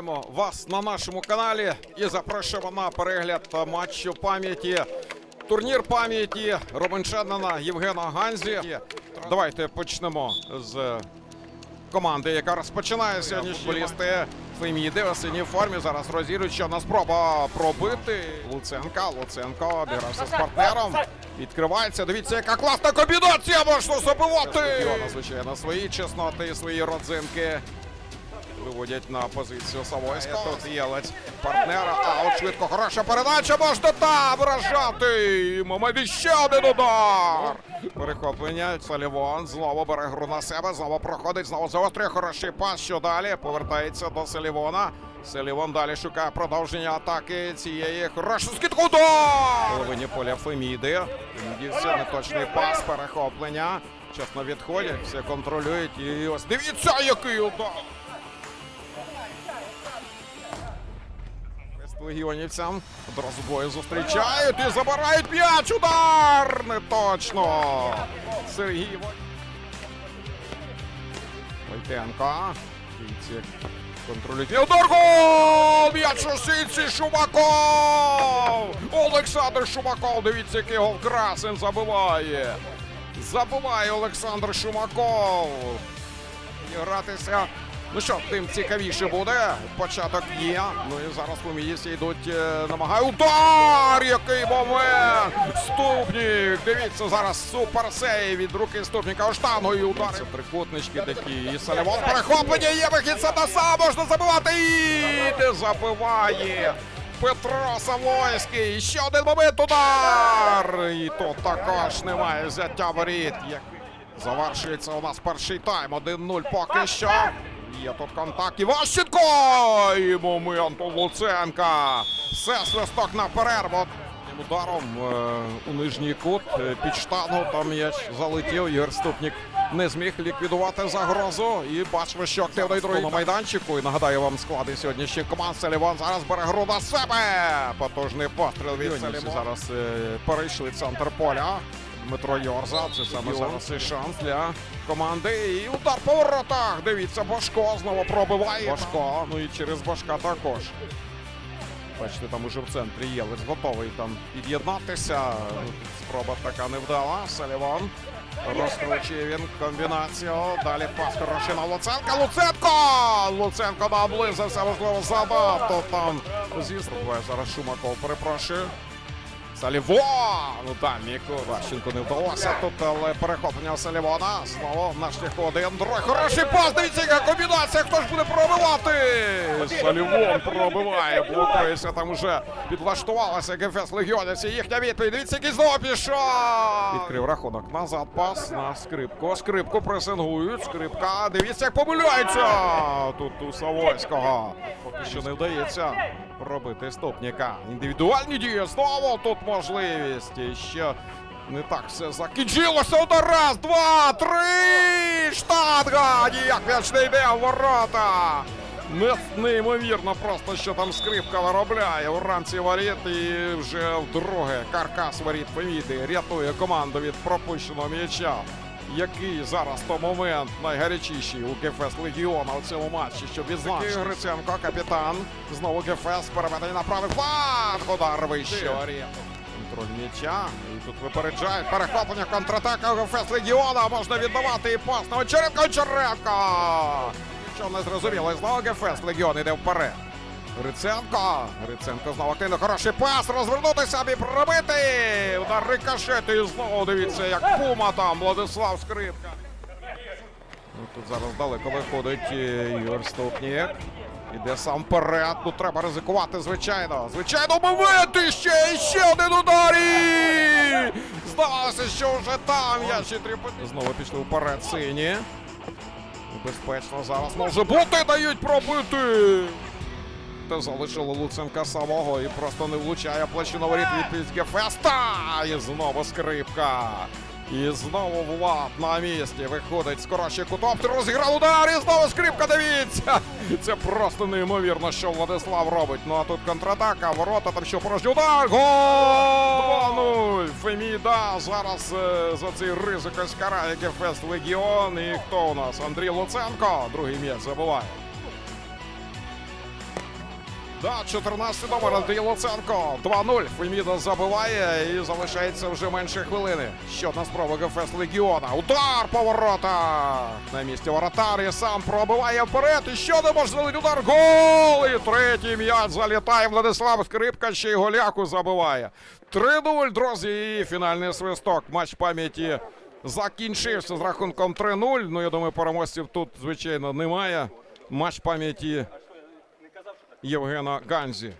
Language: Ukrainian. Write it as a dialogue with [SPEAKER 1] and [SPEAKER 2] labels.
[SPEAKER 1] Вітаємо вас на нашому каналі і запрошуємо на перегляд матчу пам'яті. Турнір пам'яті Романчанина Євгена Ганзі. Давайте почнемо з команди, яка розпочинає сьогодні футболісти Феміди у синій формі. Зараз розігрують, що на спроба пробити Луценка. Луценко обігрався з партнером. Відкривається. Дивіться, яка класна комбінація можна забивати. Звичайно, свої чесноти, свої родзинки. Виводять на позицію Савойська. Тут Єлець партнера. Аут швидко хороша передача. Можна там вражати. Момент ще один удар. Перехоплення. Салівон знову бере гру на себе. Знову проходить. Знову загострює хороший пас. Що далі? Повертається до Салівона. Салівон далі шукає продовження атаки цієї хорошої скидку. Удар! Половині поля Феміди. Фемідівці неточний пас. Перехоплення. Чесно відходять, все контролюють. І ось дивіться, який удар! Легіонівцям одразу двоє зустрічають і забирають м'яч. Удар! Не точно. Сергій Войтенко. Бійці контролюють. Удар гол! М'яч у сітці Шумаков! Олександр Шумаков. Дивіться, який гол красен забиває. Забиває Олександр Шумаков. І гратися. Ну що, тим цікавіше буде. Початок є. Ну і зараз поміївці йдуть, е, намагає. Удар! Який момент! Ступнік! Дивіться, зараз суперсей від руки ступніка у штангою удар. Це трикутнички такі. І Салівон перехоплення є вихід Садаса, можна забивати і не забиває. Петро Савойський. Ще один момент удар! І тут також немає взяття воріт. Завершується у нас перший тайм. 1-0 поки що. Є тут контакт. Іващенко! І момент у Луценка. Все, свисток на перерву. Ударом е, у нижній кут е, під штангу там м'яч залетів. Ігор Ступнік не зміг ліквідувати загрозу. І бачимо, що активний другий на майданчику. І нагадаю вам склади сьогоднішніх команд. Селівон зараз бере гру на себе. Потужний постріл від Селівон. Зараз е, перейшли центр поля. Дмитро Йорза. Це саме зараз і шанс для команди. І удар по воротах. Дивіться, Башко знову пробиває. Башко. Ну і через Башка також. Бачите, там уже в центрі Єлець готовий там під'єднатися. Спроба така невдала. Салівон. Розкручує він комбінацію. Далі пас хороший на Луценка. Луценко! Луценко наблизився, можливо, задав. То там, буває зараз Шумаков, перепрошую. Салівон! Ну там Міку Ващенко не вдалося тут, але перехоплення Салівона. Знову на шляху один. Другий хороший пас. Дивіться, яка комбінація. Хто ж буде пробивати? Салівон пробиває. Блокується. Там уже підлаштувалася ГФС Легіонівці. Їхня відповідь. Дивіться, який знову пішов. Відкрив рахунок. Назад пас на скрипку. Скрипку пресингують. Скрипка. Дивіться, як помиляється. Тут у Савойського. Поки що не вдається робити стопніка. Індивідуальні дії знову тут можливість. І ще не так все закінчилося. Удар раз, два, три. Штанга! Ніяк м'яч не йде в ворота. Не, неймовірно просто, що там скрипка виробляє у рамці воріт. І вже вдруге каркас воріт Феміди рятує команду від пропущеного м'яча. Який зараз то момент найгарячіший у ГФС Легіона у цьому матчі, щоб відзначити. Гриценко, капітан. Знову ГФС переведення на правий фланг. Удар вище. Контроль м'яча. І тут випереджають. Перехоплення контратака ГФС Легіона. Можна віддавати і пас на Очеренко. Очеренко! Що не зрозуміло. І Знову ГФС Легіон іде вперед. Гриценко. Гриценко знову активно. Хороший пас. Розвернутися і пробити. Удар рикошети. І знову дивіться, як пума там. Владислав Скрипка. Ну, Тут зараз далеко виходить е, Ігор Ступнік. Іде сам вперед. Ну треба ризикувати, звичайно. Звичайно, момент ще, і ще один удар. І... Здавалося, що вже там. Я ще тріпи. Знову пішли вперед сині. Безпечно зараз може бути, дають пробити. Та залишили Луценка самого і просто не влучає на воріт від Гефеста. І знову скрипка. І знову Влад на місці. Виходить скороче кутоптер, розіграв удар і знову скрипка, дивіться! Це просто неймовірно, що Владислав робить. Ну а тут контратака, ворота, там що порожній удар. Гол! 2-0. Феміда зараз е, за цей ризик ось карає Гефест Легіон. І хто у нас? Андрій Луценко. Другий м'яч забуває. Да, 14 номер Андрій Луценко. 2-0. Феміда забиває і залишається вже менше хвилини. Ще одна спроба ГФС Легіона. Удар по воротах. На місці воротар і сам пробиває вперед. І ще не можливий удар. Гол! І третій м'яч залітає. Владислав Скрипка ще й голяку забиває. 3-0, друзі. І фінальний свисток. Матч пам'яті закінчився з рахунком 3-0. Ну, я думаю, переможців тут, звичайно, немає. Матч пам'яті Євгена Ганзі.